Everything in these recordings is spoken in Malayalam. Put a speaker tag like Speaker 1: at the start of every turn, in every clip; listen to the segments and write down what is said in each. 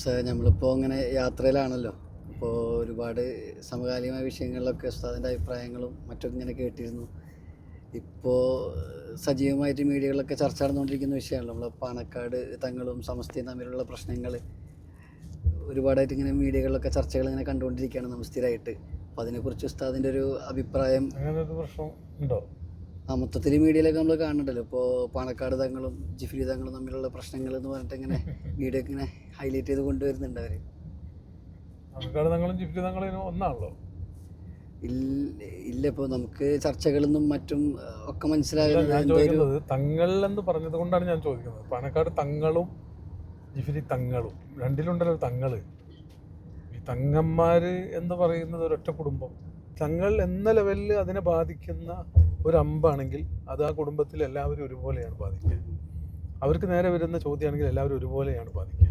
Speaker 1: ഉസ്താദ് നമ്മളിപ്പോൾ ഇങ്ങനെ യാത്രയിലാണല്ലോ. അപ്പോൾ ഒരുപാട് സമകാലികമായ വിഷയങ്ങളിലൊക്കെ ഉസ്താദിന്റെ അഭിപ്രായങ്ങളും മറ്റൊക്കെ ഇങ്ങനെ കേട്ടിരുന്നു. ഇപ്പോൾ സജീവമായിട്ട് മീഡിയകളിലൊക്കെ ചർച്ച നടന്നുകൊണ്ടിരിക്കുന്ന വിഷയമാണല്ലോ. നമ്മൾ പാണക്കാട് തങ്ങളും സമസ്തയും തമ്മിലുള്ള പ്രശ്നങ്ങൾ ഒരുപാടായിട്ട് ഇങ്ങനെ മീഡിയകളിലൊക്കെ ചർച്ചകൾ ഇങ്ങനെ കണ്ടുകൊണ്ടിരിക്കുകയാണ് നമ്മൾ സ്ഥിരമായിട്ട്. അപ്പോൾ അതിനെക്കുറിച്ച് ഉസ്താദിന്റെ ഒരു അഭിപ്രായം?
Speaker 2: അങ്ങനെ ഉണ്ടോ?
Speaker 1: ആ മൊത്തത്തിൽ മീഡിയയിലൊക്കെ നമ്മൾ കാണുന്നുണ്ടല്ലോ. ഇപ്പോൾ പാണക്കാട് തങ്ങളും ജിഫ്രി തങ്ങളും തമ്മിലുള്ള പ്രശ്നങ്ങൾ എന്ന് പറഞ്ഞിട്ട് ഇങ്ങനെ മീഡിയ ഇങ്ങനെ ഹൈലൈറ്റ് ചെയ്ത് കൊണ്ടുവരുന്നുണ്ട് അവർ
Speaker 2: തങ്ങളും ജിഫ്റ്റി തങ്ങളും ഒന്നാണല്ലോ?
Speaker 1: ഇല്ല ഇപ്പോൾ നമുക്ക് ചർച്ചകളൊന്നും മറ്റും ഒക്കെ മനസ്സിലാകുന്നത്
Speaker 2: തങ്ങൾ എന്ന് പറഞ്ഞത് കൊണ്ടാണ് ഞാൻ ചോദിക്കുന്നത്. പാണക്കാട് തങ്ങളും ജിഫിരി തങ്ങളും രണ്ടിലുണ്ടല്ലോ ഒരു തങ്ങൾ. ഈ തങ്ങന്മാര് എന്ന് പറയുന്നത് ഒരൊറ്റ കുടുംബം. തങ്ങൾ എന്ന ലെവലിൽ അതിനെ ബാധിക്കുന്ന ഒരു അമ്പാണെങ്കിൽ അത് ആ കുടുംബത്തിൽ എല്ലാവരും ഒരുപോലെയാണ് ബാധിക്കുക. അവർക്ക് നേരെ വരുന്ന ചോദ്യമാണെങ്കിൽ എല്ലാവരും ഒരുപോലെയാണ് ബാധിക്കുക.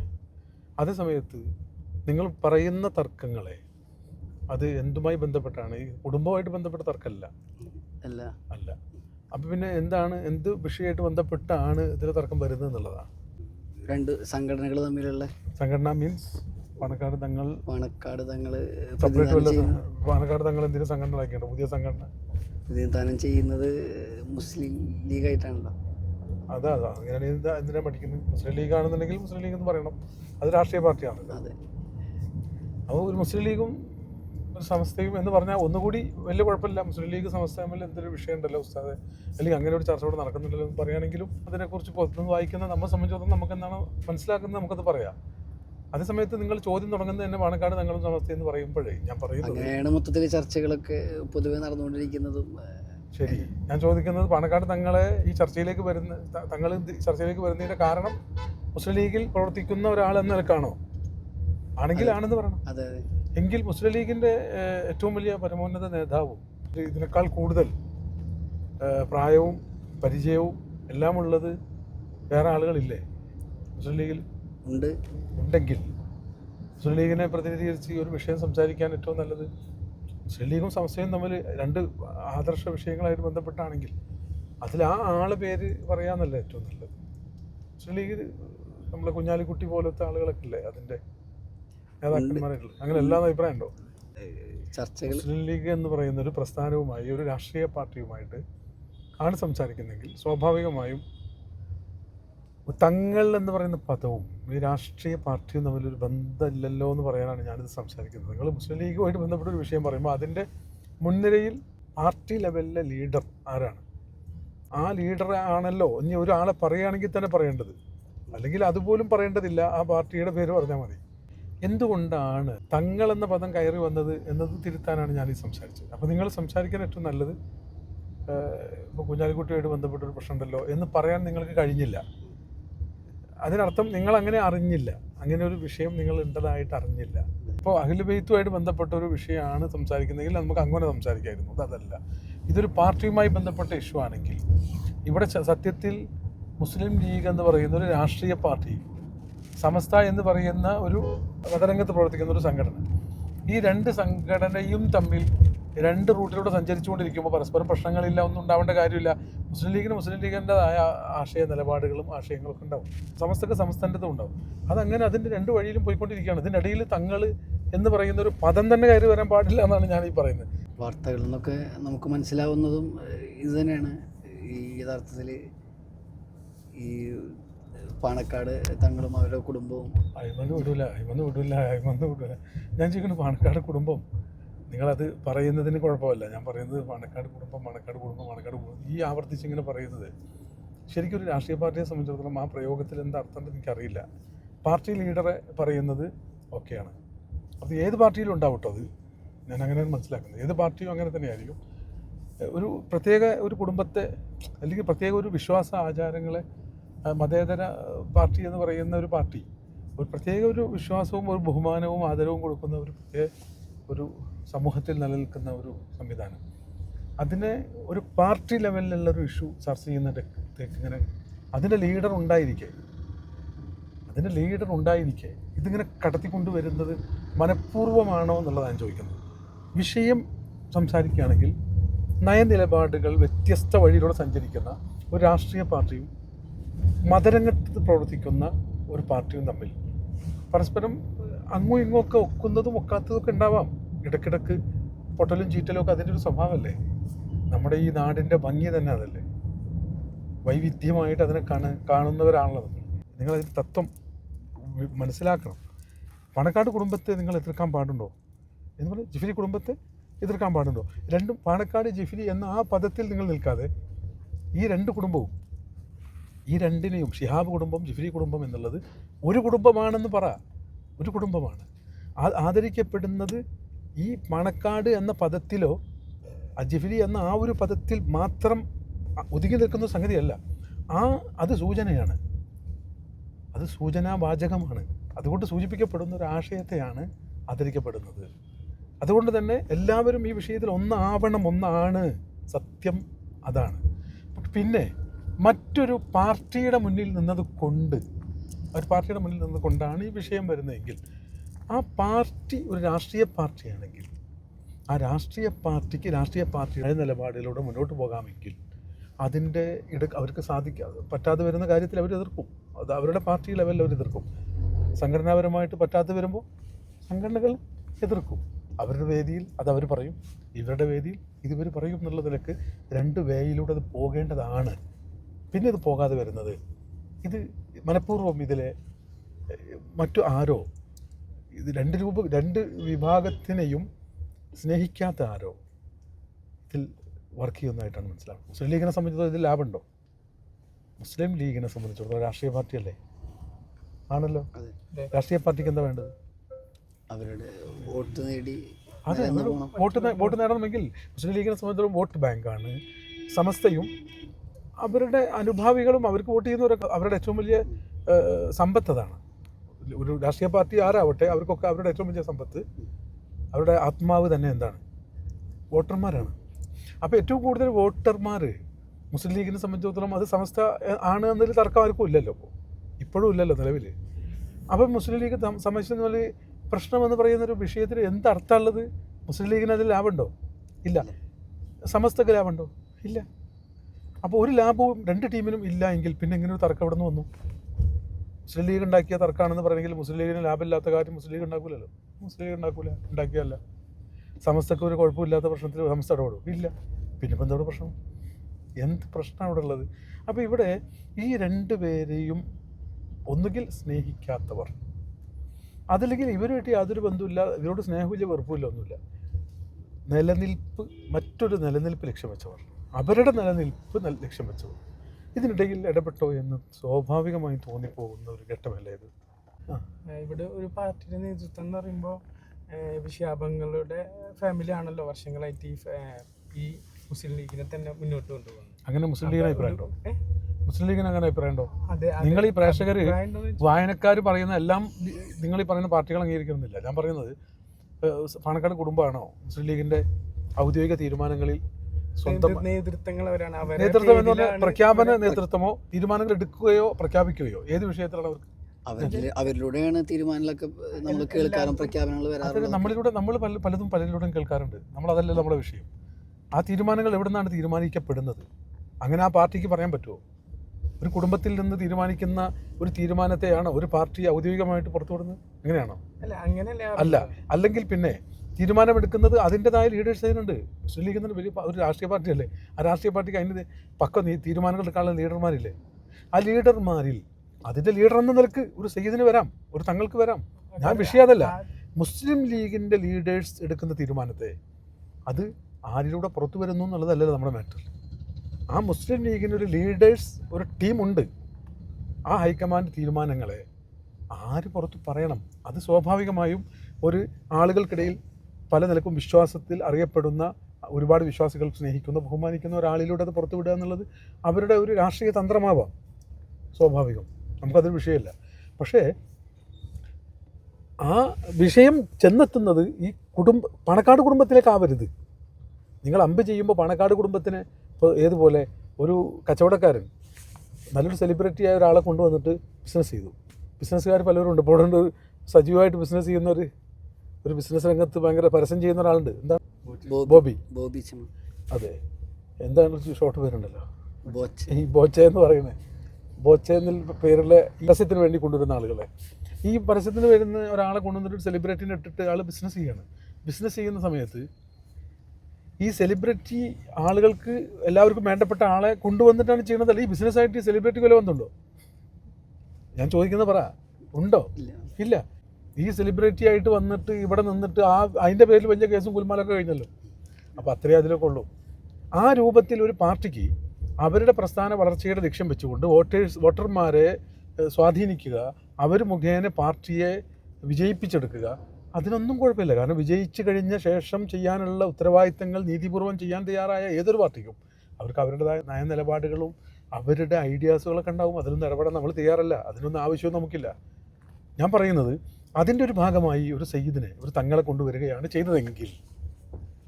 Speaker 2: അതേ സമയത്ത് നിങ്ങൾ പറയുന്ന തർക്കങ്ങളെ അത് എന്തുമായി ബന്ധപ്പെട്ടാണ്? ഈ കുടുംബമായിട്ട് ബന്ധപ്പെട്ട തർക്കമല്ല.
Speaker 1: അല്ല.
Speaker 2: അല്ല. അപ്പം പിന്നെ എന്താണ്? എന്ത് വിഷയമായിട്ട് ബന്ധപ്പെട്ടാണ് ഇതിൽ തർക്കം വരുന്നത് എന്നുള്ളതാണ്.
Speaker 1: രണ്ട് സംഘടനകൾ തമ്മിലുള്ള
Speaker 2: സംഘടന മീൻസ് പാണക്കാട് തങ്ങൾ
Speaker 1: പാണക്കാട് തങ്ങൾ
Speaker 2: സെപ്പറേറ്റ് വല്ല പാണക്കാട് തങ്ങൾ എന്തിനും സംഘടന പുതിയ സംഘടന.
Speaker 1: പ്രതിനിധാനം ചെയ്യുന്നത് മുസ്ലിം ലീഗായിട്ടാണല്ലോ.
Speaker 2: അതാ അതാ. എന്താ എന്തിനാ പഠിക്കുന്നത്? മുസ്ലിം ലീഗ് ആണെന്നുണ്ടെങ്കിൽ മുസ്ലിം ലീഗ് എന്ന് പറയണം. അത് രാഷ്ട്രീയ പാർട്ടിയാണ്. അപ്പോൾ ഒരു മുസ്ലിം ലീഗും ഒരു സമസ്തയും എന്ന് പറഞ്ഞാൽ ഒന്നുകൂടി വലിയ കുഴപ്പമില്ല. മുസ്ലിം ലീഗ് സമസ്ത തമ്മിൽ എന്തൊരു വിഷയം ഉണ്ടല്ലോ ഉസ്താദ്? അല്ലെങ്കിൽ അങ്ങനെ ഒരു ചർച്ച ഇവിടെ നടക്കുന്നുണ്ടല്ലോ എന്ന് പറയുകയാണെങ്കിലും അതിനെക്കുറിച്ച് പുറത്തുനിന്ന് വായിക്കുന്ന നമ്മെ സംബന്ധിച്ചിടത്തോളം നമുക്ക് എന്താണ് മനസ്സിലാക്കുന്നത് നമുക്കത് പറയാം. അതേസമയത്ത് നിങ്ങൾ ചോദ്യം തുടങ്ങുന്നത് തന്നെ പാണക്കാട് തങ്ങളും സമസ്ത എന്ന് പറയുമ്പോഴേ ഞാൻ പറയുന്നത്.
Speaker 1: അങ്ങനെയാണ് മൊത്തത്തിൽ ചർച്ചകളൊക്കെ പൊതുവെ നടന്നുകൊണ്ടിരിക്കുന്നതും
Speaker 2: ശരി. ഞാൻ ചോദിക്കുന്നത് പാണക്കാട് തങ്ങളെ ഈ ചർച്ചയിലേക്ക് വരുന്ന തങ്ങൾ ചർച്ചയിലേക്ക് വരുന്നതിന്റെ കാരണം മുസ്ലിം ലീഗിൽ പ്രവർത്തിക്കുന്ന ഒരാൾ എന്ന നിലക്കാണോ? ആണെങ്കിൽ ആണെന്ന് പറയണം എങ്കിൽ മുസ്ലിം ലീഗിന്റെ ഏറ്റവും വലിയ പരമോന്നത നേതാവും ഇത് ഇതിനേക്കാൾ കൂടുതൽ പ്രായവും പരിചയവും എല്ലാം ഉള്ളത് വേറെ ആളുകളില്ലേ? മുസ്ലിം ലീഗിൽ
Speaker 1: ഉണ്ട്.
Speaker 2: ഉണ്ടെങ്കിൽ മുസ്ലിം ലീഗിനെ പ്രതിനിധീകരിച്ച് ഈ ഒരു വിഷയം സംസാരിക്കാൻ ഏറ്റവും നല്ലത് മുസ്ലിം ലീഗും സംശയം തമ്മിൽ രണ്ട് ആദർശ വിഷയങ്ങളായിട്ട് ബന്ധപ്പെട്ടാണെങ്കിൽ അതിൽ ആ ആൾ പേര് പറയാന്നല്ല ഏറ്റവും നല്ലത്. മുസ്ലിം ലീഗ് നമ്മളെ കുഞ്ഞാലിക്കുട്ടി പോലത്തെ ആളുകളൊക്കെ ഇല്ലേ അതിന്റെ നേതാക്കന്മാരായിട്ടുള്ള? അങ്ങനെ എല്ലാ അഭിപ്രായം ഉണ്ടോ
Speaker 1: ചർച്ചകൾ.
Speaker 2: മുസ്ലിം ലീഗ് എന്ന് പറയുന്ന ഒരു പ്രസ്ഥാനവുമായി ഒരു രാഷ്ട്രീയ പാർട്ടിയുമായിട്ട് ആണ് സംസാരിക്കുന്നെങ്കിൽ സ്വാഭാവികമായും തങ്ങൾ എന്ന് പറയുന്ന പദവും ഈ രാഷ്ട്രീയ പാർട്ടിയും തമ്മിലൊരു ബന്ധമില്ലല്ലോ എന്ന് പറയാനാണ് ഞാനിത് സംസാരിക്കുന്നത്. നിങ്ങൾ മുസ്ലിം ലീഗുമായിട്ട് ബന്ധപ്പെട്ട ഒരു വിഷയം പറയുമ്പോൾ അതിന്റെ മുൻനിരയിൽ പാർട്ടി ലെവലിലെ ലീഡർ ആരാണ്? ആ ലീഡർ ആണല്ലോ. ഇനി ഒരാളെ പറയുകയാണെങ്കിൽ തന്നെ പറയേണ്ടത്. അല്ലെങ്കിൽ അതുപോലും പറയേണ്ടതില്ല. ആ പാർട്ടിയുടെ പേര് പറഞ്ഞാൽ മതി. എന്തുകൊണ്ടാണ് തങ്ങൾ എന്ന പദം കയറി വന്നത് എന്നത് തിരുത്താനാണ് ഞാൻ ഈ സംസാരിച്ചത്. അപ്പോൾ നിങ്ങൾ സംസാരിക്കാൻ ഏറ്റവും നല്ലത് ഇപ്പോൾ കുഞ്ഞാലിക്കുട്ടിയുമായിട്ട് ബന്ധപ്പെട്ടൊരു പ്രശ്നമുണ്ടല്ലോ എന്ന് പറയാൻ നിങ്ങൾക്ക് കഴിഞ്ഞില്ല. അതിനർത്ഥം നിങ്ങൾ അങ്ങനെ അറിഞ്ഞില്ല. അങ്ങനെ ഒരു വിഷയം നിങ്ങൾ ഉണ്ടതായിട്ട് അറിഞ്ഞില്ല. ഇപ്പോൾ അഖില ബെയ്ത്തുമായിട്ട് ബന്ധപ്പെട്ട ഒരു വിഷയമാണ് സംസാരിക്കുന്നതെങ്കിൽ നമുക്ക് അങ്ങനെ സംസാരിക്കായിരുന്നു. അതല്ല. ഇതൊരു പാർട്ടിയുമായി ബന്ധപ്പെട്ട ഇഷ്യൂ ആണെങ്കിൽ ഇവിടെ സത്യത്തിൽ മുസ്ലിം ലീഗ് എന്ന് പറയുന്ന ഒരു രാഷ്ട്രീയ പാർട്ടി സമസ്ത എന്ന് പറയുന്ന ഒരു മതരംഗത്ത് പ്രവർത്തിക്കുന്ന ഒരു സംഘടന ഈ രണ്ട് സംഘടനയും തമ്മിൽ രണ്ട് റൂട്ടിലൂടെ സഞ്ചരിച്ചുകൊണ്ടിരിക്കുമ്പോൾ പരസ്പരം പ്രശ്നങ്ങളില്ല ഒന്നും ഉണ്ടാവേണ്ട കാര്യമില്ല. മുസ്ലിം ലീഗിന് മുസ്ലിം ലീഗിന്റെതായ ആശയ നിലപാടുകളും ആശയങ്ങളൊക്കെ ഉണ്ടാവും. സമസ്തക്ക് സമസ്തന്റെതും ഉണ്ടാവും. അതങ്ങനെ അതിന്റെ രണ്ട് വഴിയിലും പോയിക്കൊണ്ടിരിക്കുകയാണ്. ഇതിനിടയിൽ തങ്ങൾ എന്ന് പറയുന്ന ഒരു പദം തന്നെ കയറി വരാൻ പാടില്ല എന്നാണ് ഞാൻ ഈ പറയുന്നത്.
Speaker 1: വാർത്തകളിൽ നിന്നൊക്കെ നമുക്ക് മനസ്സിലാവുന്നതും ഇത് തന്നെയാണ്. ഈ യഥാർത്ഥത്തിൽ ഈ പാണക്കാട് തങ്ങളും അവരുടെ കുടുംബവും.
Speaker 2: അയ്മന്ന് വിടൂല അയ്മന്ന് വിടൂല അയ്മന്ന് വിടൂല. ഞാൻ ചോദിക്കുന്നു പാണക്കാട് കുടുംബം നിങ്ങളത് പറയുന്നതിന് കുഴപ്പമില്ല. ഞാൻ പറയുന്നത് മണക്കാട് കുടുംബം മണക്കാട് കുടുംബം മണക്കാട് കുടുംബം. ഈ ആവർത്തിച്ച് ഇങ്ങനെ പറയുന്നത് ശരിക്കും ഒരു രാഷ്ട്രീയ പാർട്ടിയെ സംബന്ധിച്ചിടത്തോളം ആ പ്രയോഗത്തിൽ എന്താ അർത്ഥം എനിക്കറിയില്ല. പാർട്ടി ലീഡറെ പറയുന്നത് ഓക്കെയാണ്. അത് ഏത് പാർട്ടിയിലും ഉണ്ടാവും കേട്ടോ അത്. ഞാൻ അങ്ങനെയാണ് മനസ്സിലാക്കുന്നത്. ഏത് പാർട്ടിയും അങ്ങനെ തന്നെയായിരിക്കും. ഒരു പ്രത്യേക ഒരു കുടുംബത്തെ അല്ലെങ്കിൽ പ്രത്യേക ഒരു വിശ്വാസ ആചാരങ്ങളെ മതേതര പാർട്ടി എന്ന് പറയുന്ന ഒരു പാർട്ടി ഒരു പ്രത്യേക ഒരു വിശ്വാസവും ഒരു ബഹുമാനവും ആദരവും കൊടുക്കുന്ന ഒരു പ്രത്യേക ഒരു സമൂഹത്തിൽ നിലനിൽക്കുന്ന ഒരു സംവിധാനം. അതിനെ ഒരു പാർട്ടി ലെവലിലുള്ള ഒരു ഇഷ്യൂ ചർച്ച ചെയ്യുന്നിടത്തേക്ക് ഇങ്ങനെ അതിന്റെ ലീഡർ ഉണ്ടായിരിക്കെ. അതിന്റെ ലീഡർ ഉണ്ടായിരിക്കെ. ഇതിങ്ങനെ കടത്തിക്കൊണ്ടുവരുന്നത് മനഃപൂർവമാണോ എന്നുള്ളതാണ് ചോദിക്കുന്നത്. വിഷയം സംസാരിക്കുകയാണെങ്കിൽ നയനിലപാടുകൾ വ്യത്യസ്ത വഴിയിലൂടെ സഞ്ചരിക്കുന്ന ഒരു രാഷ്ട്രീയ പാർട്ടിയും മതരംഗത്ത് പ്രവർത്തിക്കുന്ന ഒരു പാർട്ടിയും തമ്മിൽ പരസ്പരം അങ്ങും ഇങ്ങും ഒക്കെ ഒക്കുന്നതും ഒക്കാത്തതും ഒക്കെ ഉണ്ടാവാം. ഇടക്കിടക്ക് പൊട്ടലും ചീറ്റലും ഒക്കെ അതിന്റെ ഒരു സ്വഭാവമല്ലേ? നമ്മുടെ ഈ നാടിന്റെ ഭംഗി തന്നെ അതല്ലേ? വൈവിധ്യമായിട്ട് അതിനെ കാണ കാണുന്നവരാണല്ലോ നമ്മൾ. നിങ്ങളതിന്റെ തത്വം മനസ്സിലാക്കണം. പാണക്കാട് കുടുംബത്തെ നിങ്ങൾ എതിർക്കാൻ പാടുണ്ടോ? എന്ന് പറഞ്ഞാൽ ജിഫിലി കുടുംബത്തെ എതിർക്കാൻ പാടുണ്ടോ? രണ്ടും പാണക്കാട് ജിഫിലി എന്ന ആ പദത്തിൽ നിങ്ങൾ നിൽക്കാതെ ഈ രണ്ട് കുടുംബവും ഈ രണ്ടിനെയും ഷിഹാബ് കുടുംബം ജിഫിലി കുടുംബം എന്നുള്ളത് ഒരു കുടുംബമാണെന്ന് പറ. ഒരു കുടുംബമാണ്. ആദരിക്കപ്പെടുന്നത് ഈ മണക്കാട് എന്ന പദത്തിലോ അജിഫിലി എന്ന ആ ഒരു പദത്തിൽ മാത്രം ഒതുങ്ങി നിൽക്കുന്ന സംഗതിയല്ല. ആ അത് സൂചനയാണ്. അത് സൂചനാവാചകമാണ്. അതുകൊണ്ട് സൂചിപ്പിക്കപ്പെടുന്ന ഒരു ആശയത്തെയാണ് ആദരിക്കപ്പെടുന്നത്. അതുകൊണ്ട് തന്നെ എല്ലാവരും ഈ വിഷയത്തിൽ ഒന്നാവണം ഒന്നാണ്. സത്യം അതാണ്. പിന്നെ മറ്റൊരു പാർട്ടിയുടെ മുന്നിൽ നിന്നത് കൊണ്ട് ഒരു പാർട്ടിയുടെ മുന്നിൽ നിന്ന് കൊണ്ടാണ് ഈ വിഷയം വരുന്നതെങ്കിൽ ആ പാർട്ടി ഒരു രാഷ്ട്രീയ പാർട്ടിയാണെങ്കിൽ ആ രാഷ്ട്രീയ പാർട്ടിക്ക് രാഷ്ട്രീയ പാർട്ടിയുടെ നിലപാടിലൂടെ മുന്നോട്ട് പോകാമെങ്കിൽ അതിന്റെ ഇട അവർക്ക് സാധിക്കാതെ പറ്റാതെ വരുന്ന കാര്യത്തിൽ അവർ എതിർക്കും. അത് അവരുടെ പാർട്ടി ലെവലിൽ അവർ എതിർക്കും. സംഘടനാപരമായിട്ട് പറ്റാതെ വരുമ്പോൾ സംഘടനകൾ എതിർക്കും. അവരുടെ വേദിയിൽ അത് അവർ പറയും. ഇവരുടെ വേദിയിൽ ഇതിവർ പറയും എന്നുള്ള നിലയ്ക്ക് രണ്ട് വേയിലൂടെ അത് പോകേണ്ടതാണ്. പിന്നെ ഇത് പോകാതെ വരുന്നത്. ഇത് മനഃപൂർവം ഇതിലെ മറ്റു ആരോ ഇത് രണ്ട് രൂപ രണ്ട് വിഭാഗത്തിനെയും സ്നേഹിക്കാത്ത ആരോ ഇതിൽ വർക്ക് ചെയ്യുന്നതായിട്ടാണ് മനസ്സിലാവുന്നത്. മുസ്ലിം ലീഗിനെ സംബന്ധിച്ചിടത്തോളം ഇതിൽ ലാഭമുണ്ടോ? മുസ്ലിം ലീഗിനെ സംബന്ധിച്ചിടത്തോളം രാഷ്ട്രീയ പാർട്ടിയല്ലേ? ആണല്ലോ. രാഷ്ട്രീയ പാർട്ടിക്ക് എന്താ വേണ്ടത്?
Speaker 1: അവരുടെ വോട്ട് നേടി
Speaker 2: അതെ. വോട്ട് വോട്ട് നേടണമെങ്കിൽ മുസ്ലിം ലീഗിനെ സംബന്ധിച്ചിടത്തോളം വോട്ട് ബാങ്കാണ്. സമസ്തയും അവരുടെ അനുഭാവികളും അവർക്ക് വോട്ട് ചെയ്യുന്നവരൊക്കെ അവരുടെ ഏറ്റവും വലിയ ഏഹ്, സമ്പത്ത് അതാണ് ഒരു രാഷ്ട്രീയ പാർട്ടി ആരാവട്ടെ അവർക്കൊക്കെ അവരുടെ ഏറ്റവും വലിയ സമ്പത്ത് അവരുടെ ആത്മാവ് തന്നെ എന്താണ്? വോട്ടർമാരാണ്. അപ്പോൾ ഏറ്റവും കൂടുതൽ വോട്ടർമാർ മുസ്ലിം ലീഗിനെ സംബന്ധിച്ചിടത്തോളം അത് സംസ്ഥ ആണ് എന്നതിൽ തർക്കം ആർക്കും ഇല്ലല്ലോ ഇപ്പോൾ ഇപ്പോഴും ഇല്ലല്ലോ നിലവിൽ അപ്പം മുസ്ലിം ലീഗ് സംബന്ധിച്ചെന്നാൽ പ്രശ്നമെന്ന് പറയുന്ന ഒരു വിഷയത്തിൽ എന്ത് അർത്ഥമുള്ളത് മുസ്ലിം ലീഗിന് അതിൽ ലാഭമുണ്ടോ? ഇല്ല. സമസ്തക്ക് ലാഭമുണ്ടോ? ഇല്ല. അപ്പോൾ ഒരു ലാഭവും രണ്ട് ടീമിനും ഇല്ല എങ്കിൽ പിന്നെ ഇങ്ങനെ ഒരു തർക്കം ഇവിടെ നിന്ന് വന്നു? മുസ്ലിം ലീഗ് ഉണ്ടാക്കിയ തർക്കമാണെന്ന് പറയെങ്കിൽ മുസ്ലിം ലീഗിന് ലാഭമില്ലാത്ത കാര്യം മുസ്ലിം ലീഗ് ഉണ്ടാക്കൂലല്ലോ. മുസ്ലിം ലീഗ് ഉണ്ടാക്കൂല ഉണ്ടാക്കിയല്ല സമസ്തക്ക് ഒരു കുഴപ്പമില്ലാത്ത പ്രശ്നത്തിൽ സമസ്ത ഇടപെടും. ഇല്ല. പിന്നെ ഇപ്പം പ്രശ്നം? എന്ത് പ്രശ്നമാണ് ഇവിടെ ഉള്ളത്? അപ്പോൾ ഇവിടെ ഈ രണ്ട് പേരെയും ഒന്നുകിൽ സ്നേഹിക്കാത്തവർ അതല്ലെങ്കിൽ ഇവരുമായിട്ട് യാതൊരു ബന്ധമില്ല ഇവരോട് സ്നേഹമില്ല വെറുപ്പില്ല ഒന്നുമില്ല. നിലനിൽപ്പ് മറ്റൊരു നിലനിൽപ്പ് ലക്ഷ്യം വെച്ചവർ. അവരുടെ നിലനിൽപ്പ് നൽ- ലക്ഷ്യം വെച്ചത്. ഇതിനിടയിൽ ഇടപെട്ടോ എന്ന് സ്വാഭാവികമായി തോന്നിപ്പോകുന്ന ഒരു ഘട്ടമല്ലേ ഇത്?
Speaker 3: ഇവിടെ ഒരു പാർട്ടിയുടെ നേതൃത്വം എന്ന് പറയുമ്പോൾ വിഷയാഭങ്ങളുടെ ഫാമിലി ആണല്ലോ വർഷങ്ങളായിട്ട് ഈ ഈ മുസ്ലിം ലീഗിനെ തന്നെ മുന്നോട്ട് കൊണ്ടുപോകുന്നത്.
Speaker 2: അങ്ങനെ മുസ്ലിം ലീഗിന് അഭിപ്രായം ഉണ്ടോ മുസ്ലിം ലീഗിന് അങ്ങനെ അഭിപ്രായം ഉണ്ടോ
Speaker 3: അതെ അതെ.
Speaker 2: നിങ്ങൾ ഈ പ്രേക്ഷകർ വായനക്കാർ പറയുന്ന എല്ലാം നിങ്ങൾ ഈ പറയുന്ന പാർട്ടികൾ അംഗീകരിക്കുന്നില്ല. ഞാൻ പറയുന്നത് പാണക്കാട് കുടുംബമാണോ മുസ്ലിം ലീഗിന്റെ ഔദ്യോഗിക തീരുമാനങ്ങളിൽ സ്വന്തം
Speaker 3: നേതൃ- നേതൃത്വങ്ങൾ അവരാണ്
Speaker 2: നേതൃത്വം എന്ന് പറഞ്ഞാൽ പ്രഖ്യാപന നേതൃത്വമോ തീരുമാനങ്ങൾ എടുക്കുകയോ പ്രഖ്യാപിക്കുകയോ ഏത് വിഷയത്തിലാണ് അവർക്ക്?
Speaker 1: അവരിൽ അവരിലൂടെയാണ് തീരുമാനങ്ങളൊക്കെ നമ്മൾ കേൾക്കാറും പ്രഖ്യാപനങ്ങൾ
Speaker 2: വരാറുണ്ട്
Speaker 1: വരാറുള്ളത്.
Speaker 2: നമ്മളിലൂടെ നമ്മൾ പല പലതും പലരിലൂടെയും കേൾക്കാറുണ്ട്. നമ്മൾ അതല്ല നമ്മുടെ വിഷയം. ആ തീരുമാനങ്ങൾ എവിടെ നിന്നാണ് തീരുമാനിക്കപ്പെടുന്നത്? അങ്ങനെ ആ പാർട്ടിക്ക് പറയാൻ പറ്റുമോ? ഒരു കുടുംബത്തിൽ നിന്ന് തീരുമാനിക്കുന്ന ഒരു തീരുമാനത്തെയാണ് ഒരു പാർട്ടി ഔദ്യോഗികമായിട്ട് പുറത്തുവിടുന്നത്? അങ്ങനെയാണോ
Speaker 3: അല്ല അങ്ങനെയല്ല.
Speaker 2: അല്ല അല്ലെങ്കിൽ പിന്നെ തീരുമാനമെടുക്കുന്നത് അതിന്റെതായ ലീഡേഴ്സ് അതിനുണ്ട്. മുസ്ലിം ലീഗ് എന്നൊരു വലിയ ഒരു രാഷ്ട്രീയ പാർട്ടിയല്ലേ? ആ രാഷ്ട്രീയ പാർട്ടിക്ക് അതിന് പക്ക തീരുമാനങ്ങൾ എടുക്കാനുള്ള ലീഡർമാരില്ലേ? ആ ലീഡർമാരിൽ അതിന്റെ ലീഡർ എന്ന നിലയ്ക്ക് ഒരു സയ്യിദിന് വരാം ഒരു തങ്ങൾക്ക് വരാം. ഞാൻ വിഷയം അതല്ല മുസ്ലിം ലീഗിന്റെ ലീഡേഴ്സ് എടുക്കുന്ന തീരുമാനത്തെ അത് ആരിലൂടെ പുറത്തു വരുന്നു എന്നുള്ളതല്ലല്ലോ നമ്മുടെ മാറ്റർ ആ മുസ്ലിം ലീഗിന് ഒരു ലീഡേഴ്സ് ഒരു ടീമുണ്ട് ആ ഹൈക്കമാൻഡ് തീരുമാനങ്ങളെ ആര് പുറത്ത് പറയണം? അത് സ്വാഭാവികമായും ഒരു ആളുകൾക്കിടയിൽ പല നിലക്കും വിശ്വാസത്തിൽ അറിയപ്പെടുന്ന ഒരുപാട് വിശ്വാസികൾ സ്നേഹിക്കുന്ന ബഹുമാനിക്കുന്ന ഒരാളിലൂടെ അത് പുറത്തു വിടുക എന്നുള്ളത് അവരുടെ ഒരു രാഷ്ട്രീയ തന്ത്രമാവാം. സ്വാഭാവികം. നമുക്കതൊരു വിഷയമല്ല. പക്ഷേ ആ വിഷയം ചെന്നെത്തുന്നത് ഈ കുടുംബ പണക്കാട് കുടുംബത്തിലേക്കാവരുത്. നിങ്ങൾ അമ്പ് ചെയ്യുമ്പോൾ പണക്കാട് കുടുംബത്തിന് ഇപ്പോൾ ഏതുപോലെ ഒരു കച്ചവടക്കാരൻ നല്ലൊരു സെലിബ്രിറ്റി ആയ ഒരാളെ കൊണ്ടുവന്നിട്ട് ബിസിനസ് ചെയ്തു. ബിസിനസ്സുകാർ പലരും ഉണ്ട് ഇപ്പോൾ സജീവമായിട്ട് ബിസിനസ് ചെയ്യുന്ന ഒരു ബിസിനസ് രംഗത്ത് ഭയങ്കര പരസ്യം ചെയ്യുന്ന ഒരാളുണ്ട്. എന്താ?
Speaker 1: ബോബി.
Speaker 2: ബോബി. അതെ. എന്താണ് ഷോർട്ട് പേരുണ്ടല്ലോ? ഈ ബോച്ച എന്ന് പറയുന്നത്. ബോച്ച എന്ന പേരിലെ പരസ്യത്തിന് വേണ്ടി കൊണ്ടുവരുന്ന ആളുകളെ. ഈ പരസ്യത്തിന് വരുന്ന ഒരാളെ കൊണ്ടുവന്നിട്ട് സെലിബ്രിറ്റിനെ ഇട്ടിട്ട് ആൾ ബിസിനസ് ചെയ്യാണ്. ബിസിനസ് ചെയ്യുന്ന സമയത്ത് ഈ സെലിബ്രിറ്റി ആളുകൾക്ക് എല്ലാവർക്കും വേണ്ടപ്പെട്ട ആളെ കൊണ്ടുവന്നിട്ടാണ് ചെയ്യുന്നതല്ല ഈ ബിസിനസ്സായിട്ട് ഈ സെലിബ്രിറ്റി വില വന്നുണ്ടോ ഞാൻ ചോദിക്കുന്നത് പറ. ഉണ്ടോ?
Speaker 1: ഇല്ല.
Speaker 2: ഈ സെലിബ്രിറ്റി ആയിട്ട് വന്നിട്ട് ഇവിടെ നിന്നിട്ട് ആ അതിന്റെ പേരിൽ വലിയ കേസും കുൽമാലൊക്കെ കഴിഞ്ഞല്ലോ. അപ്പോൾ അത്രേ അതിലൊക്കെ ഉള്ളൂ. ആ രൂപത്തിൽ ഒരു പാർട്ടിക്ക് അവരുടെ പ്രസ്ഥാന വളർച്ചയുടെ ലക്ഷ്യം വെച്ചുകൊണ്ട് വോട്ടേഴ്സ് വോട്ടർമാരെ സ്വാധീനിക്കുക അവർ മുഖേന പാർട്ടിയെ വിജയിപ്പിച്ചെടുക്കുക അതിനൊന്നും കുഴപ്പമില്ല. കാരണം വിജയിച്ചു കഴിഞ്ഞ ശേഷം ചെയ്യാനുള്ള ഉത്തരവാദിത്തങ്ങൾ നീതിപൂർവം ചെയ്യാൻ തയ്യാറായ ഏതൊരു പാർട്ടിക്കും. അവർക്ക് അവരുടേതായ നയ നിലപാടുകളും അവരുടെ ഐഡിയാസുകളൊക്കെ ഉണ്ടാവും. അതിലൊന്നും ഇടപെടാൻ നമ്മൾ തയ്യാറല്ല. അതിനൊന്നും ആവശ്യവും നമുക്കില്ല. ഞാൻ പറയുന്നത് അതിന്റെ ഒരു ഭാഗമായി ഒരു സയ്യിദിനെ ഒരു തങ്ങളെ കൊണ്ടുവരികയാണ് ചെയ്തതെങ്കിൽ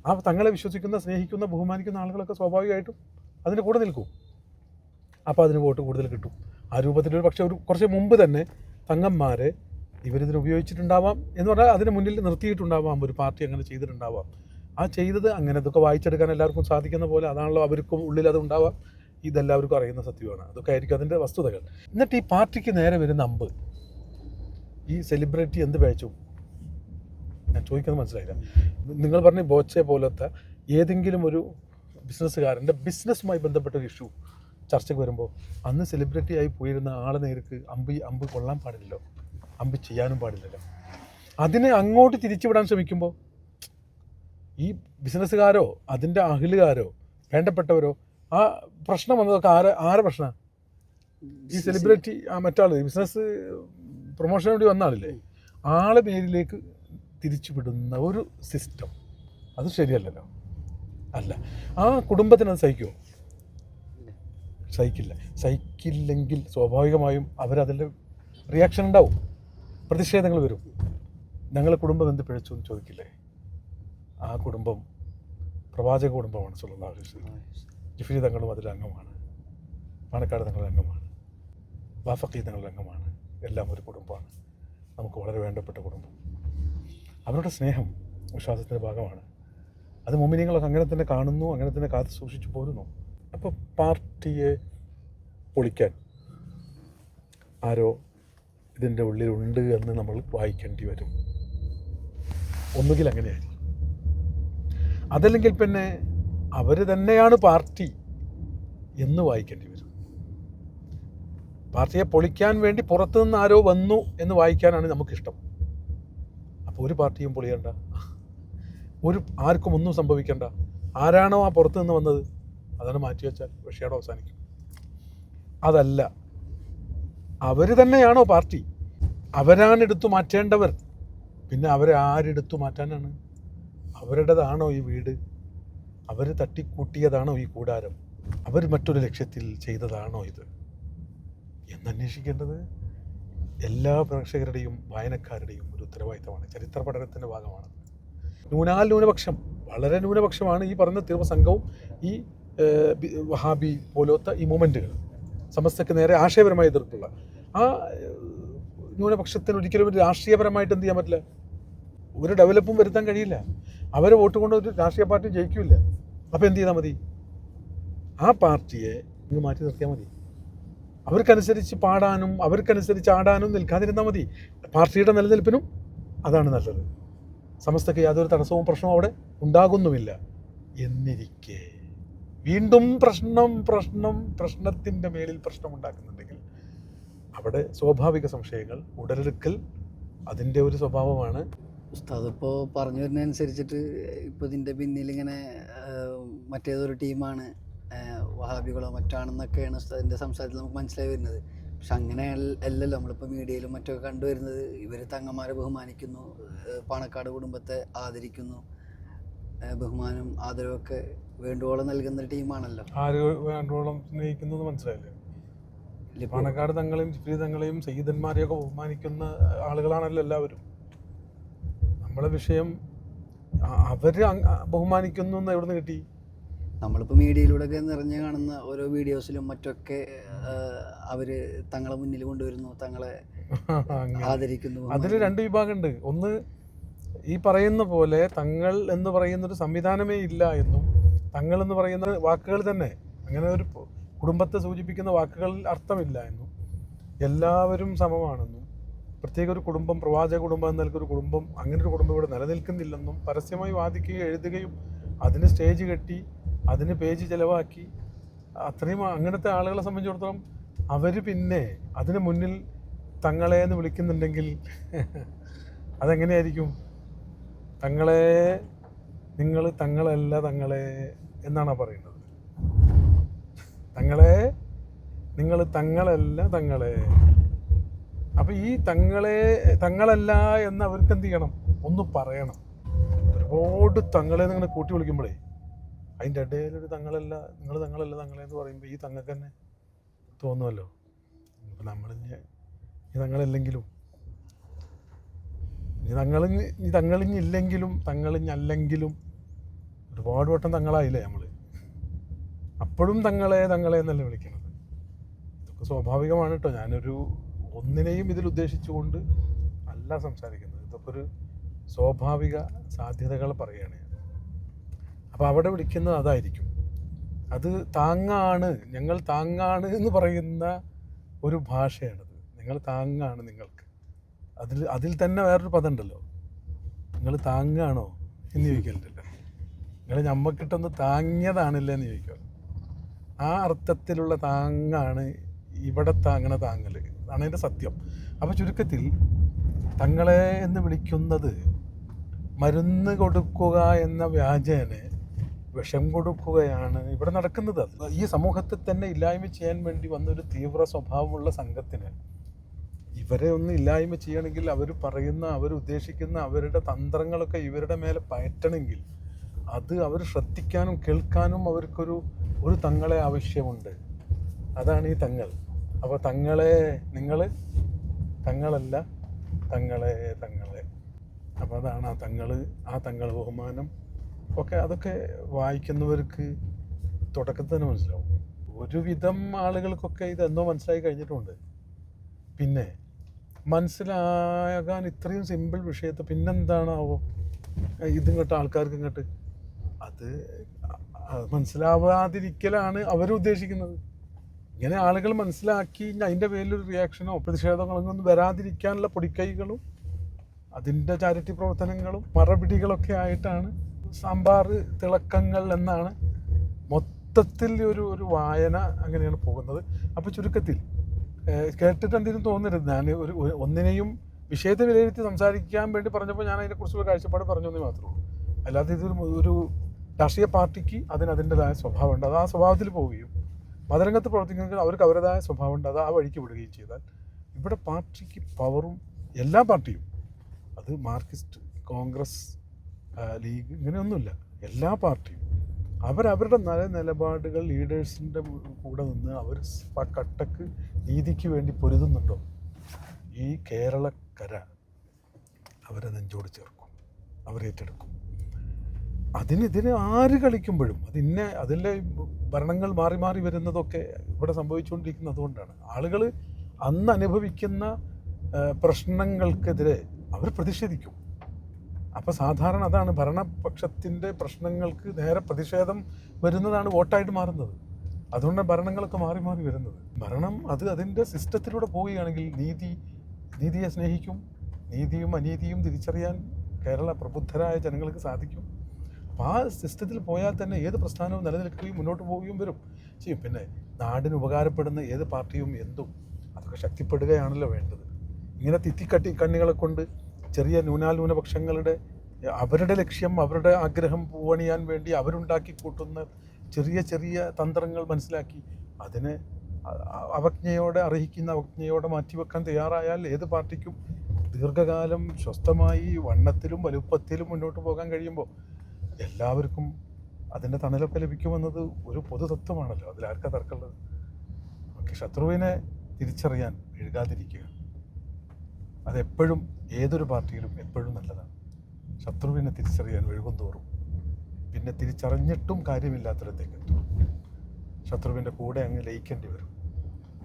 Speaker 2: ആ തങ്ങളെ വിശ്വസിക്കുന്ന സ്നേഹിക്കുന്ന ബഹുമാനിക്കുന്ന ആളുകളൊക്കെ സ്വാഭാവികമായിട്ടും അതിന് കൂടെ നിൽക്കും. അപ്പോൾ അതിന് വോട്ട് കൂടുതൽ കിട്ടും. ആ രൂപത്തിൽ ഒരു പക്ഷേ ഒരു കുറച്ച് മുമ്പ് തന്നെ തങ്ങന്മാരെ ഇവരിതിന് ഉപയോഗിച്ചിട്ടുണ്ടാവാം എന്ന് പറഞ്ഞാൽ അതിന് മുന്നിൽ നിർത്തിയിട്ടുണ്ടാവാം ഒരു പാർട്ടി അങ്ങനെ ചെയ്തിട്ടുണ്ടാവാം. ആ ചെയ്തത് അങ്ങനെ ഇതൊക്കെ വായിച്ചെടുക്കാൻ എല്ലാവർക്കും സാധിക്കുന്ന പോലെ അതാണല്ലോ അവർക്കും ഉള്ളിൽ അത് ഉണ്ടാവാം. ഇതെല്ലാവർക്കും അറിയുന്ന സത്യമാണ്. അതൊക്കെ ആയിരിക്കും അതിന്റെ വസ്തുതകൾ. എന്നിട്ട് ഈ പാർട്ടിക്ക് നേരെ വരുന്ന അമ്പ്. ഈ സെലിബ്രിറ്റി എന്ത് പേച്ചു ഞാൻ ചോദിക്കുന്നത് മനസ്സിലായില്ല. നിങ്ങൾ പറഞ്ഞ ബോച്ചെ പോലത്തെ ഏതെങ്കിലും ഒരു ബിസിനസ്സുകാരന്റെ ബിസിനസ്സുമായി ബന്ധപ്പെട്ട ഒരു ഇഷ്യൂ ചർച്ചയ്ക്ക് വരുമ്പോൾ അന്ന് സെലിബ്രിറ്റി ആയി പോയിരുന്ന ആളെ നേർക്ക് അമ്പ് അമ്പ് കൊള്ളാൻ പാടില്ലല്ലോ. അമ്പ് ചെയ്യാനും പാടില്ലല്ലോ. അതിനെ അങ്ങോട്ട് തിരിച്ചുവിടാൻ ശ്രമിക്കുമ്പോൾ ഈ ബിസിനസ്സുകാരോ അതിന്റെ അഹിലുകാരോ വേണ്ടപ്പെട്ടവരോ ആ പ്രശ്നം വന്നതൊക്കെ ആരെ ആരെ പ്രശ്നമാണ് ഈ സെലിബ്രിറ്റി ആ മറ്റാൾ ബിസിനസ് പ്രൊമോഷന് വേണ്ടി വന്നാളില്ലേ? ആളെ പേരിലേക്ക് തിരിച്ചുവിടുന്ന ഒരു സിസ്റ്റം അത് ശരിയല്ലല്ലോ. അല്ല. ആ കുടുംബത്തിന് അത് സഹിക്കുമോ സഹിക്കില്ല. സഹിക്കില്ലെങ്കിൽ സ്വാഭാവികമായും അവരതിന്റെ റിയാക്ഷൻ ഉണ്ടാവും. പ്രതിഷേധങ്ങൾ വരും. ഞങ്ങളെ കുടുംബം എന്ത് പിഴച്ചു എന്ന് ചോദിക്കില്ലേ? ആ കുടുംബം പ്രവാചക കുടുംബമാണ് സുല്ലാ ജിഫ്രി തങ്ങളും അതിൽ അംഗമാണ്. പാണക്കാട് തങ്ങളുടെ അംഗമാണ്. ബാഫക്കി തങ്ങളുടെ അംഗമാണ്. എല്ലാം ഒരു കുടുംബമാണ്. നമുക്ക് വളരെ വേണ്ടപ്പെട്ട കുടുംബം. അവരുടെ സ്നേഹം വിശ്വാസത്തിന്റെ ഭാഗമാണ്. അത് മോമിനിയങ്ങളൊക്കെ അങ്ങനെ തന്നെ കാണുന്നു അങ്ങനെ തന്നെ കാത്തു സൂക്ഷിച്ചു പോരുന്നു. അപ്പോൾ പാർട്ടിയെ പൊളിക്കാൻ ആരോ ഇതിന്റെ ഉള്ളിലുണ്ട് എന്ന് നമ്മൾ വായിക്കേണ്ടി വരും. ഒന്നുകിൽ അങ്ങനെയായിരിക്കും. അതല്ലെങ്കിൽ പിന്നെ അവർ തന്നെയാണ് പാർട്ടി എന്ന് വായിക്കേണ്ടി വരും. പാർട്ടിയെ പൊളിക്കാൻ വേണ്ടി പുറത്തുനിന്ന് ആരോ വന്നു എന്ന് വായിക്കാനാണ് നമുക്കിഷ്ടം. അപ്പോൾ ഒരു പാർട്ടിയും പൊളിയണ്ട. ഒരു ആർക്കും ഒന്നും സംഭവിക്കണ്ട. ആരാണോ ആ പുറത്തു നിന്ന് വന്നത്? അതാണ് മാറ്റി വെച്ചാൽ വിഷയം അവസാനിക്കും. അതല്ല. അവർ തന്നെയാണോ പാർട്ടി? അവരാണ് എടുത്തു മാറ്റേണ്ടവർ. പിന്നെ അവരെ ആരെടുത്തു മാറ്റാനാണ്? അവരുടേതാണോ ഈ വീട്? അവർ തട്ടിക്കൂട്ടിയതാണോ ഈ കൂടാരം? അവർ മറ്റൊരു ലക്ഷ്യത്തിൽ ചെയ്തതാണോ ഇത്? എന്നന്വേഷിക്കേണ്ടത് എല്ലാ പ്രേക്ഷകരുടെയും വായനക്കാരുടെയും ഒരു ഉത്തരവാദിത്തമാണ്. ചരിത്ര പഠനത്തിന്റെ ഭാഗമാണ്. ന്യൂനാൽ ന്യൂനപക്ഷം വളരെ ന്യൂനപക്ഷമാണ് ഈ പറഞ്ഞ തീർവ സംഘവും ഈ വഹാബി പോലത്തെ ഈ മൂമെന്റുകൾ സമസ്തക്ക് നേരെ ആശയപരമായി എതിർപ്പുള്ള. ആ ന്യൂനപക്ഷത്തിന് ഒരിക്കലും ഒരു രാഷ്ട്രീയപരമായിട്ട് എന്ത് ചെയ്യാൻ പറ്റില്ല? ഒരു ഡെവലപ്പും വരുത്താൻ കഴിയില്ല. അവരെ വോട്ട് കൊണ്ട് ഒരു രാഷ്ട്രീയ പാർട്ടി ജയിക്കില്ല. അപ്പോൾ എന്ത് ചെയ്താൽ മതി? ആ പാർട്ടിയെ ഇങ്ങ് മാറ്റി നിർത്തിയാൽ മതി. അവർക്കനുസരിച്ച് പാടാനും അവർക്കനുസരിച്ച് ആടാനും നിൽക്കാതിരുന്നാൽ മതി. പാർട്ടിയുടെ നിലനിൽപ്പിനും അതാണ് നല്ലത്. സമസ്തക്ക് യാതൊരു തടസ്സവും പ്രശ്നവും അവിടെ ഉണ്ടാകുന്നുമില്ല. എന്നിരിക്കെ വീണ്ടും പ്രശ്നം പ്രശ്നം പ്രശ്നത്തിന്റെ മേലിൽ പ്രശ്നം ഉണ്ടാക്കുന്നുണ്ടെങ്കിൽ അവിടെ സ്വാഭാവിക സംശയങ്ങൾ ഉടലെടുക്കൽ അതിന്റെ ഒരു സ്വഭാവമാണ്.
Speaker 1: ഉസ്താദ് പറഞ്ഞു വരുന്നതനുസരിച്ചിട്ട് ഇപ്പോൾ ഇതിന്റെ പിന്നിൽ ഇങ്ങനെ മറ്റേതൊരു ടീമാണ് വഹാബികളോ മറ്റാണെന്നൊക്കെയാണ് ഉസ്താദിന്റെ സംസാരത്തിൽ നമുക്ക് മനസ്സിലായി വരുന്നത്. പക്ഷെ അങ്ങനെ അല്ല- അല്ലല്ലോ. നമ്മളിപ്പോൾ മീഡിയയിലും മറ്റൊക്കെ കണ്ടുവരുന്നത് ഇവർ തങ്ങന്മാരെ ബഹുമാനിക്കുന്നു പാണക്കാട് കുടുംബത്തെ ആദരിക്കുന്നു ബഹുമാനം ആദരവൊക്കെ വേണ്ടുവോളം നൽകുന്ന ടീമാണല്ലോ.
Speaker 2: ആര് വേണ്ടുവോളം സ്നേഹിക്കുന്നത് മനസ്സിലായില്ലേ? പാണക്കാട് തങ്ങളെയും ജിഫ്രി തങ്ങളെയും സയ്യിദന്മാരെയൊക്കെ ബഹുമാനിക്കുന്ന ആളുകളാണല്ലോ എല്ലാവരും. നമ്മളെ വിഷയം അവർ അവർ ബഹുമാനിക്കുന്നു എന്ന് എവിടെ നിന്ന് കിട്ടി?
Speaker 1: നമ്മളിപ്പോൾ മീഡിയയിലൂടെയൊക്കെ നിറഞ്ഞു കാണുന്ന ഓരോ വീഡിയോസിലും മറ്റൊക്കെ അവർ തങ്ങളെ മുന്നിൽ കൊണ്ടുവരുന്നു തങ്ങളെ ആദരിക്കുന്നു
Speaker 2: അതിൽ രണ്ട് വിഭാഗമുണ്ട് ഒന്ന് ഈ പറയുന്ന പോലെ തങ്ങൾ എന്ന് പറയുന്നൊരു സംവിധാനമേ ഇല്ല എന്നും തങ്ങൾ എന്ന് പറയുന്ന വാക്കുകൾ തന്നെ അങ്ങനെ ഒരു കുടുംബത്തെ സൂചിപ്പിക്കുന്ന വാക്കുകളിൽ അർത്ഥമില്ല എന്നും എല്ലാവരും സമമാണെന്നും പ്രത്യേക ഒരു കുടുംബം പ്രവാചക കുടുംബം എന്ന നിലയ്ക്ക് ഒരു കുടുംബം അങ്ങനെ ഒരു കുടുംബം ഇവിടെ നിലനിൽക്കുന്നില്ലെന്നും പരസ്യമായി വാദിക്കുകയും എഴുതുകയും അതിന് സ്റ്റേജ് കെട്ടി അതിന് പേജ് ചിലവാക്കി. അത്രയും അങ്ങനത്തെ ആളുകളെ സംബന്ധിച്ചിടത്തോളം അവർ പിന്നെ അതിന് മുന്നിൽ തങ്ങളെ എന്ന് വിളിക്കുന്നുണ്ടെങ്കിൽ അതെങ്ങനെയായിരിക്കും? തങ്ങളെ നിങ്ങൾ തങ്ങളല്ല തങ്ങളെ എന്നാണ് പറയുന്നത്? തങ്ങളെ നിങ്ങൾ തങ്ങളല്ല തങ്ങളെ. അപ്പം ഈ തങ്ങളെ തങ്ങളല്ല എന്ന് അവർക്ക് എന്ത് ചെയ്യണം? ഒന്ന് പറയണം. ഒരുപാട് തങ്ങളെ നിങ്ങൾ കൂട്ടി വിളിക്കുമ്പോഴേ അതിന്റെ ഇടയിലൊരു തങ്ങളല്ല നിങ്ങൾ തങ്ങളല്ല തങ്ങളെ എന്ന് പറയുമ്പോൾ ഈ തങ്ങൾക്ക് തന്നെ തോന്നുമല്ലോ ഇപ്പം നമ്മളിഞ്ഞ് ഈ തങ്ങളല്ലെങ്കിലും. ഇനി തങ്ങളിഞ്ഞ് ഈ തങ്ങളിഞ്ഞില്ലെങ്കിലും തങ്ങളിഞ്ഞല്ലെങ്കിലും ഒരുപാട് വട്ടം തങ്ങളായില്ലേ നമ്മൾ അപ്പോഴും തങ്ങളെ തങ്ങളെ എന്നല്ലേ വിളിക്കുന്നത്. ഇതൊക്കെ സ്വാഭാവികമാണ് കേട്ടോ. ഞാനൊരു ഒന്നിനെയും ഇതിൽ ഉദ്ദേശിച്ചുകൊണ്ട് അല്ല സംസാരിക്കുന്നത്. ഇതൊക്കെ ഒരു സ്വാഭാവിക സാധ്യതകൾ പറയുകയാണ് അപ്പോൾ അവിടെ വിളിക്കുന്നത് അതായിരിക്കും. അത് താങ്ങാണ് ഞങ്ങൾ താങ്ങാണ് എന്ന് പറയുന്ന ഒരു ഭാഷയാണത്. നിങ്ങൾ താങ്ങാണ് നിങ്ങൾക്ക്. അതിൽ അതിൽ തന്നെ വേറൊരു പദം ഉണ്ടല്ലോ നിങ്ങൾ താങ്ങാണോ എന്ന് ചോദിക്കലുണ്ടല്ലോ നിങ്ങൾ ഞമ്മക്കിട്ടൊന്ന് താങ്ങിയതാണില്ല എന്ന് ചോദിക്കുമല്ലോ ആ അർത്ഥത്തിലുള്ള താങ്ങാണ് ഇവിടെ താങ്ങണ താങ്ങൽ അതാണ് അതിന്റെ സത്യം. അപ്പോൾ ചുരുക്കത്തിൽ തങ്ങളെ എന്ന് വിളിക്കുന്നത് മരുന്ന് കൊടുക്കുക എന്ന വ്യാജേന വിഷം കൊടുക്കുകയാണ് ഇവിടെ നടക്കുന്നത്. ഈ സമൂഹത്തെ തന്നെ ഇല്ലായ്മ ചെയ്യാൻ വേണ്ടി വന്നൊരു തീവ്ര സ്വഭാവമുള്ള സംഘത്തിന് ഇവരെ ഒന്ന് ഇല്ലായ്മ ചെയ്യണമെങ്കിൽ അവർ പറയുന്ന അവർ ഉദ്ദേശിക്കുന്ന അവരുടെ തന്ത്രങ്ങളൊക്കെ ഇവരുടെ മേലെ പയറ്റണമെങ്കിൽ അത് അവർ ശ്രദ്ധിക്കാനും കേൾക്കാനും അവർക്കൊരു ഒരു തങ്ങളെ ആവശ്യമുണ്ട്. അതാണ് ഈ തങ്ങൾ. അപ്പോൾ തങ്ങളെ നിങ്ങൾ തങ്ങളല്ല തങ്ങളെ തങ്ങളെ. അപ്പോൾ അതാണ് ആ തങ്ങൾ ആ തങ്ങൾ ബഹുമാനം. ഒക്കെ അതൊക്കെ വായിക്കുന്നവർക്ക് തുടക്കത്തിൽ തന്നെ മനസ്സിലാവും. ഒരുവിധം ആളുകൾക്കൊക്കെ ഇതെന്നോ മനസ്സിലായി കഴിഞ്ഞിട്ടുണ്ട്. പിന്നെ മനസ്സിലാകാൻ ഇത്രയും സിമ്പിൾ വിഷയത്തെ പിന്നെന്താണാവോ? ഇതിങ്ങോട്ട് ആൾക്കാർക്ക് ഇങ്ങോട്ട് അത് മനസ്സിലാവാതിരിക്കലാണ് അവരുദ്ദേശിക്കുന്നത് ഇങ്ങനെ ആളുകൾ മനസ്സിലാക്കി അതിന്റെ പേരിലൊരു റിയാക്ഷനോ പ്രതിഷേധങ്ങളോ ഒന്നും വരാതിരിക്കാനുള്ള പൊടിക്കൈകളും അതിന്റെ ചാരിറ്റി പ്രവർത്തനങ്ങളും മറപിടികളൊക്കെ ആയിട്ടാണ് സാമ്പാർ തിളക്കങ്ങൾ എന്നാണ് മൊത്തത്തിൽ ഒരു ഒരു വായന അങ്ങനെയാണ് പോകുന്നത്. അപ്പോൾ ചുരുക്കത്തിൽ കേട്ടിട്ട് എന്തെങ്കിലും തോന്നരുത്. ഞാൻ ഒരു ഒന്നിനെയും വിഷയത്തെ വിലയിരുത്തി സംസാരിക്കാൻ വേണ്ടി പറഞ്ഞപ്പോൾ ഞാൻ അതിനെക്കുറിച്ച് ഒരു കാഴ്ചപ്പാട് പറഞ്ഞു എന്നേ മാത്രമേ ഉള്ളൂ. അല്ലാതെ ഇതൊരു ഒരു രാഷ്ട്രീയ പാർട്ടിക്ക് അതിന് അതിന്റെതായ സ്വഭാവമുണ്ട് അത് ആ സ്വഭാവത്തിൽ പോവുകയും മതരംഗത്ത് പ്രവർത്തിക്കുന്നവർക്ക് അവർക്ക് അവരുടേതായ സ്വഭാവമുണ്ട് അത് ആ വഴിക്ക് വിടുകയും ചെയ്താൽ ഇവിടെ പാർട്ടിക്ക് പവറും എല്ലാ പാർട്ടിയും. അത് മാർക്സിസ്റ്റ് കോൺഗ്രസ് ലീഗ് ഇങ്ങനെയൊന്നുമില്ല. എല്ലാ പാർട്ടിയും. അവരവരുടെ നല്ല നിലപാടുകൾ ലീഡേഴ്സിന്റെ കൂടെ നിന്ന് അവർ കട്ടക്ക് നീതിക്ക് വേണ്ടി പൊരുതുന്നുണ്ടോ? ഈ കേരളക്കര അവരെ നെഞ്ചോട് ചേർക്കും. അവരേറ്റെടുക്കും അതിനെതിരെ ആര് കളിക്കുമ്പോഴും അതിന്നെ അതിലെ ഭരണങ്ങൾ മാറി മാറി വരുന്നതൊക്കെ ഇവിടെ സംഭവിച്ചുകൊണ്ടിരിക്കുന്നത് അതുകൊണ്ടാണ്. ആളുകൾ അന്ന് അനുഭവിക്കുന്ന പ്രശ്നങ്ങൾക്കെതിരെ അവർ പ്രതിഷേധിക്കും. അപ്പോൾ സാധാരണ അതാണ് ഭരണപക്ഷത്തിന്റെ പ്രശ്നങ്ങൾക്ക് നേരെ പ്രതിഷേധം വരുന്നതാണ് വോട്ടായിട്ട് മാറുന്നത്. അതുകൊണ്ട് ഭരണങ്ങളൊക്കെ മാറി മാറി വരുന്നത്. ഭരണം അത് അതിന്റെ സിസ്റ്റത്തിലൂടെ പോവുകയാണെങ്കിൽ നീതി നീതിയെ സ്നേഹിക്കും നീതിയും അനീതിയും തിരിച്ചറിയാൻ കേരള പ്രബുദ്ധരായ ജനങ്ങൾക്ക് സാധിക്കും. അപ്പോൾ ആ സിസ്റ്റത്തിൽ പോയാൽ തന്നെ ഏത് പ്രസ്ഥാനവും നിലനിൽക്കുകയും മുന്നോട്ട് പോവുകയും വരും. ചെയ്യും. പിന്നെ നാടിന് ഉപകാരപ്പെടുന്ന ഏത് പാർട്ടിയും എന്തും അതൊക്കെ ശക്തിപ്പെടുകയാണല്ലോ വേണ്ടത്. ഇങ്ങനെ തിത്തിക്കട്ടി കണ്ണികളെ കൊണ്ട് ചെറിയ ന്യൂനാന്യൂനപക്ഷങ്ങളുടെ അവരുടെ ലക്ഷ്യം അവരുടെ ആഗ്രഹം പൂവണിയാൻ വേണ്ടി അവരുണ്ടാക്കി കൂട്ടുന്ന ചെറിയ ചെറിയ തന്ത്രങ്ങൾ മനസ്സിലാക്കി അതിനെ അവജ്ഞയോടെ അർഹിക്കുന്ന അവജ്ഞയോടെ മാറ്റിവെക്കാൻ തയ്യാറായാൽ ഏത് പാർട്ടിക്കും ദീർഘകാലം സ്വസ്ഥമായി വണ്ണത്തിലും വലുപ്പത്തിലും മുന്നോട്ട് പോകാൻ കഴിയുമ്പോൾ എല്ലാവർക്കും അതിന്റെ തണലൊക്കെ ലഭിക്കുമെന്നത് ഒരു പൊതു തത്വമാണല്ലോ അതിലാർക്കാ തർക്കമുള്ളത്? ഓക്കെ ശത്രുവിനെ തിരിച്ചറിയാൻ എഴുതാതിരിക്കുക അതെപ്പോഴും ഏതൊരു പാർട്ടിയിലും എപ്പോഴും നല്ലതാണ്. ശത്രുവിനെ തിരിച്ചറിയാൻ ഒഴുകും തോറും. പിന്നെ തിരിച്ചറിഞ്ഞിട്ടും കാര്യമില്ലാത്തിടത്തേക്ക് എത്തും. ശത്രുവിന്റെ കൂടെ അങ്ങ് ലയിക്കേണ്ടി വരും.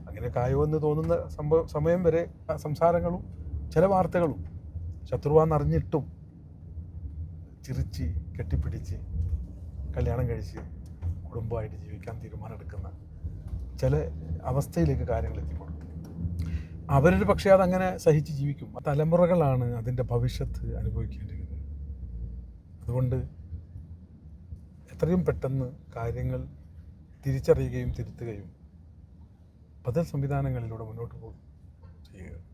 Speaker 2: അങ്ങനെ എന്ന് തോന്നുന്ന സംഭവ സമയം വരെ സംസാരങ്ങളും ചില വാർത്തകളും ശത്രുവാന്നറിഞ്ഞിട്ടും ചിരിച്ച് കെട്ടിപ്പിടിച്ച് കല്യാണം കഴിച്ച് കുടുംബമായിട്ട് ജീവിക്കാൻ തീരുമാനമെടുക്കുന്ന ചില അവസ്ഥയിലേക്ക് കാര്യങ്ങൾ എത്തിപ്പെടും. അവരൊരു പക്ഷേ അതങ്ങനെ സഹിച്ച് ജീവിക്കും. തലമുറകളാണ് അതിന്റെ ഭവിഷ്യത്ത് അനുഭവിക്കേണ്ടിയിരുന്നത് അതുകൊണ്ട് എത്രയും പെട്ടെന്ന് കാര്യങ്ങൾ തിരിച്ചറിയുകയും തിരുത്തുകയും ബദൽ സംവിധാനങ്ങളിലൂടെ മുന്നോട്ട് പോകും ചെയ്യുക.